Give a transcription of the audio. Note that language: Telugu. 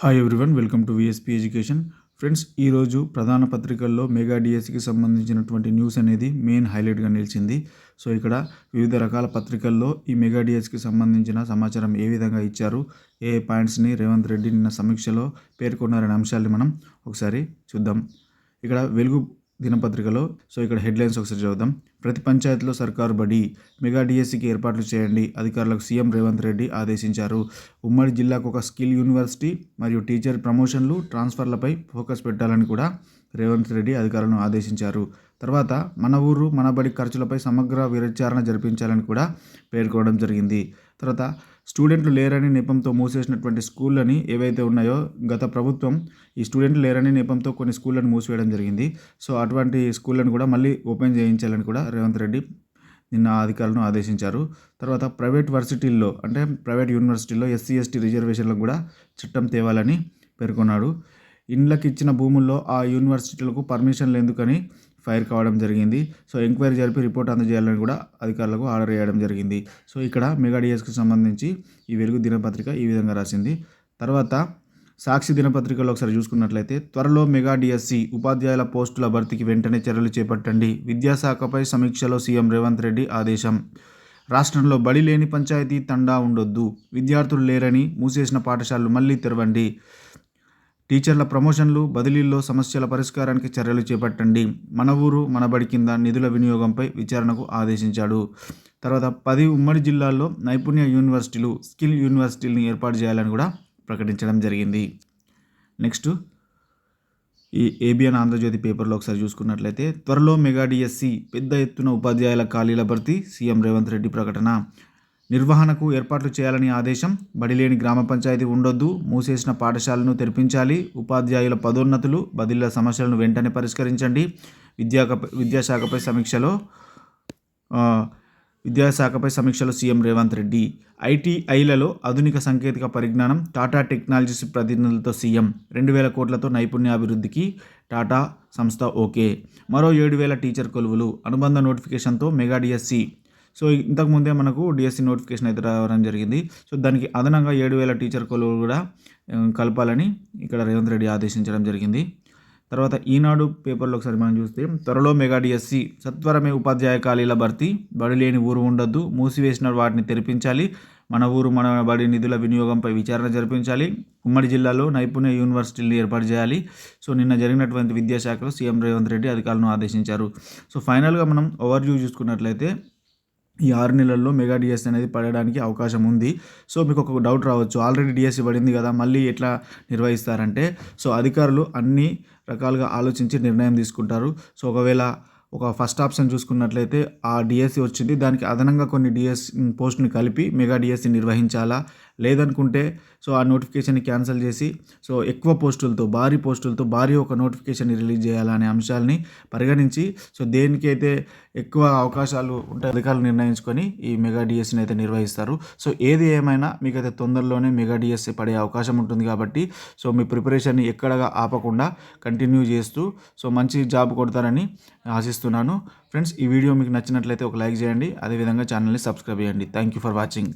Hi everyone welcome to VSP education friends ఈరోజు ప్రధాన పత్రికల్లో మెగా డిఎస్సికి సంబంధించినటువంటి న్యూస్ అనేది మెయిన్ హైలైట్గా నిలిచింది. సో ఇక్కడ వివిధ రకాల పత్రికల్లో ఈ మెగా డిఎస్కి సంబంధించిన సమాచారం ఏ విధంగా ఇచ్చారు ఏ పాయింట్స్ని రేవంత్ రెడ్డి నిన్న సమీక్షలో పేర్కొన్నారనే అంశాన్ని మనం ఒకసారి చూద్దాం. ఇక్కడ వెలుగు దినపత్రికలో. సో ఇక్కడ హెడ్లైన్స్ ఒకసారి చదువుదాం. ప్రతి పంచాయతీలో సర్కారు బడి మెగా డిఎస్సికి ఏర్పాట్లు చేయండి అధికారులకు సీఎం రేవంత్ రెడ్డి ఆదేశించారు. ఉమ్మడి జిల్లాకు ఒక స్కిల్ యూనివర్సిటీ మరియు టీచర్ ప్రమోషన్లు ట్రాన్స్ఫర్లపై ఫోకస్ పెట్టాలని కూడా రేవంత్ రెడ్డి అధికారులను ఆదేశించారు. తర్వాత మన ఊరు మన బడి ఖర్చులపై సమగ్ర విచారణ జరిపించాలని కూడా పేర్కొనడం జరిగింది. తర్వాత స్టూడెంట్లు లేరని నెపంతో మూసేసినటువంటి స్కూళ్ళని ఏవైతే ఉన్నాయో గత ప్రభుత్వం ఈ స్టూడెంట్లు లేరని నెపంతో కొన్ని స్కూళ్ళని మూసివేయడం జరిగింది. సో అటువంటి స్కూళ్ళను కూడా మళ్ళీ ఓపెన్ చేయించాలని కూడా రేవంత్ రెడ్డి నిన్న అధికారులను ఆదేశించారు. తర్వాత ప్రైవేట్ వర్సిటీల్లో అంటే ప్రైవేట్ యూనివర్సిటీల్లో ఎస్సీ ఎస్టీ రిజర్వేషన్లకు కూడా చట్టం తేవాలని పేర్కొన్నాడు. ఇండ్లకి ఇచ్చిన భూముల్లో ఆ యూనివర్సిటీలకు పర్మిషన్లు ఎందుకని ఫైర్ కావడం జరిగింది. సో ఎంక్వైరీ జరిపి రిపోర్ట్ అందజేయాలని కూడా అధికారులకు ఆర్డర్ వేయడం జరిగింది. సో ఇక్కడ మెగా డిఎస్కి సంబంధించి ఈ వెలుగు దినపత్రిక ఈ విధంగా రాసింది. తర్వాత సాక్షి దినపత్రికలో ఒకసారి చూసుకున్నట్లయితే త్వరలో మెగా డిఎస్సి ఉపాధ్యాయుల పోస్టుల భర్తీకి వెంటనే చర్యలు చేపట్టండి. విద్యాశాఖపై సమీక్షలో సీఎం రేవంత్ రెడ్డి ఆదేశం. రాష్ట్రంలో బడి లేని పంచాయతీ తండా ఉండొద్దు. విద్యార్థులు లేరని మూసేసిన పాఠశాలలు మళ్ళీ తెరవండి. టీచర్ల ప్రమోషన్లు బదిలీల్లో సమస్యల పరిష్కారానికి చర్యలు చేపట్టండి. మన ఊరు మన బడి కింద నిధుల వినియోగంపై విచారణకు ఆదేశించాడు. తర్వాత పది ఉమ్మడి జిల్లాల్లో నైపుణ్య యూనివర్సిటీలు స్కిల్ యూనివర్సిటీలను ఏర్పాటు చేయాలని కూడా ప్రకటించడం జరిగింది. నెక్స్ట్ ఈ ఏబిఎన్ ఆంధ్రజ్యోతి పేపర్లో ఒకసారి చూసుకున్నట్లయితే త్వరలో మెగా డిఎస్సి పెద్ద ఎత్తున ఉపాధ్యాయుల ఖాళీల భర్తీ సీఎం రేవంత్ రెడ్డి ప్రకటన. నిర్వహణకు ఏర్పాట్లు చేయాలని ఆదేశం. బడిలేని గ్రామ పంచాయతీ ఉండొద్దు. మూసేసిన పాఠశాలను తెరిపించాలి. ఉపాధ్యాయుల పదోన్నతులు బదిలీల సమస్యలను వెంటనే పరిష్కరించండి. విద్యా విద్యాశాఖపై సమీక్షలో విద్యాశాఖపై సమీక్షలో సీఎం రేవంత్ రెడ్డి. ఐటీఐలలో ఆధునిక సాంకేతిక పరిజ్ఞానం టాటా టెక్నాలజీస్ ప్రతినిధులతో సీఎం. రెండు వేల కోట్లతో నైపుణ్యాభివృద్ధికి టాటా సంస్థ ఓకే. మరో ఏడు వేల టీచర్ కొలువులు. అనుబంధ నోటిఫికేషన్తో మెగా డిఎస్సి. సో ఇంతకుముందే మనకు డిఎస్సి నోటిఫికేషన్ అయితే రావడం జరిగింది. సో దానికి అదనంగా ఏడు వేల టీచర్ కొలువులు కూడా కలపాలని ఇక్కడ రేవంత్ రెడ్డి ఆదేశించడం జరిగింది. తర్వాత ఈనాడు పేపర్లో ఒకసారి మనం చూస్తే త్వరలో మెగా డిఎస్సి సత్వరమే ఉపాధ్యాయ ఖాళీల భర్తీ బడి లేని ఊరు ఉండొద్దు మూసివేసిన వాటిని తెరిపించాలి మన ఊరు మన బడి నిధుల వినియోగంపై విచారణ జరిపించాలి ఉమ్మడి జిల్లాలో నైపుణ్య యూనివర్సిటీని ఏర్పాటు చేయాలి. సో నిన్న జరిగినటువంటి విద్యాశాఖలో సీఎం రేవంత్ రెడ్డి అధికారులను ఆదేశించారు. సో ఫైనల్గా మనం ఓవర్వ్యూ చూసుకున్నట్లయితే ఈ ఆరు నెలల్లో మెగా డిఎస్ అనేది పడడానికి అవకాశం ఉంది. సో మీకు ఒక డౌట్ రావచ్చు ఆల్రెడీ డిఎస్సి పడింది కదా మళ్ళీ ఎట్లా నిర్వహిస్తారంటే సో అధికారులు అన్ని రకాలుగా ఆలోచించి నిర్ణయం తీసుకుంటారు. సో ఒకవేళ ఒక ఫస్ట్ ఆప్షన్ చూసుకున్నట్లయితే ఆ డిఎస్సి వచ్చింది. దానికి అదనంగా కొన్ని డిఎస్ పోస్టుని కలిపి మెగా డిఎస్సి నిర్వహించాలా? లేదనుకుంటే సో ఆ నోటిఫికేషన్ని క్యాన్సిల్ చేసి సో ఎక్కువ పోస్టులతో భారీ పోస్టులతో భారీ ఒక నోటిఫికేషన్ రిలీజ్ చేయాలనే అంశాలని పరిగణించి సో దేనికైతే ఎక్కువ అవకాశాలు ఉంటే అధికారులు నిర్ణయించుకొని ఈ మెగా డిఎస్ని అయితే నిర్వహిస్తారు. సో ఏది ఏమైనా మీకైతే తొందరలోనే మెగా డిఎస్సి పడే అవకాశం ఉంటుంది కాబట్టి సో మీ ప్రిపరేషన్ని ఎక్కడగా ఆపకుండా కంటిన్యూ చేస్తూ సో మంచి జాబ్ కొడతారని ఆశిస్తున్నాను. ఫ్రెండ్స్ ఈ వీడియో మీకు నచ్చినట్లయితే ఒక లైక్ చేయండి. అదేవిధంగా ఛానల్ని సబ్స్క్రైబ్ చేయండి. Thank you for watching.